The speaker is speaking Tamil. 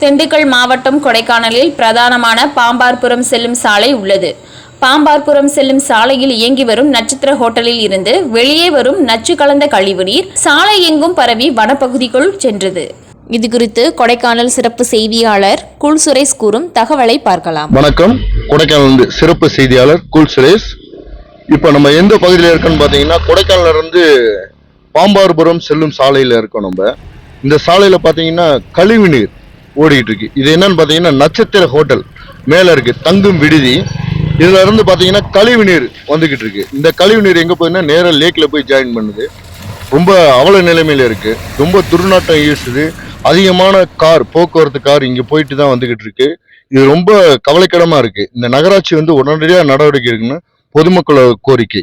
திண்டுக்கல் மாவட்டம் கொடைக்கானலில் பிரதானமான பாம்பார்புரம் செல்லும் சாலை உள்ளது. பாம்பார்புரம் செல்லும் சாலையில் இயங்கி வரும் நட்சத்திர ஹோட்டலில் இருந்து வெளியே வரும் நச்சு கலந்த கழிவுநீர் சாலை எங்கும் பரவி வனப்பகுதிக்குள் சென்றது. இது குறித்து கொடைக்கானல் சிறப்பு செய்தியாளர் குல் சுரேஷ் கூறும் தகவலை பார்க்கலாம். வணக்கம். கொடைக்கானல் சிறப்பு செய்தியாளர் குல் சுரேஷ். இப்போ நம்ம எந்த பகுதியில் இருக்கோம்னு பார்த்தீங்கன்னா கொடைக்கானல இருந்து பாம்பார்புரம் செல்லும் சாலையில் இருக்கோம் நம்ம. இந்த சாலையில் பார்த்தீங்கன்னா கழிவு நீர் ஓடிக்கிட்டு இருக்கு. இது என்னன்னு பார்த்தீங்கன்னா நட்சத்திர ஹோட்டல். மேலே இருக்கு தங்கும் விடுதி. இதுல இருந்து பார்த்தீங்கன்னா கழிவு நீர் வந்துகிட்டு இருக்கு. இந்த கழிவு நீர் எங்கே போயின்னா நேராக லேக்கில் போய் ஜாயின் பண்ணுது. ரொம்ப அவல நிலைமையில இருக்கு. ரொம்ப துர்நாற்றம் ஈசுது அதிகமான கார் போக்குவரத்து கார் இங்கே போயிட்டு தான் வந்துகிட்டு இருக்கு. இது ரொம்ப கவலைக்கிடமா இருக்கு. இந்த நகராட்சி வந்து உடனடியாக நடவடிக்கை இருக்குன்னு பொதுமக்களோட கோரிக்கை.